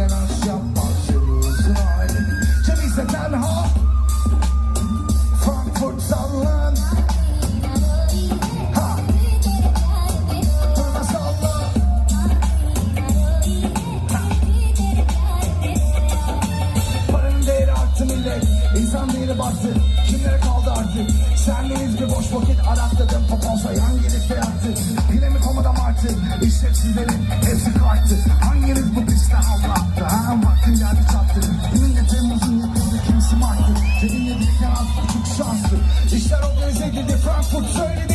sen akşam parçalıyorsun ailemi Cem tenha Frankfurt sallan. Paranın değeri arttı millet İnsan değeri bastı Kimlere kaldı artık? Sendeniz bir boş vakit arakladım Poponsa yan gelip de yattı Yine mi komadan martı İşlevsizlerin Yine Temmuz'un yakında kimsi marttır Cebimle birlikte artık çok şanslı İşler organize edildi Frankfurt söyledi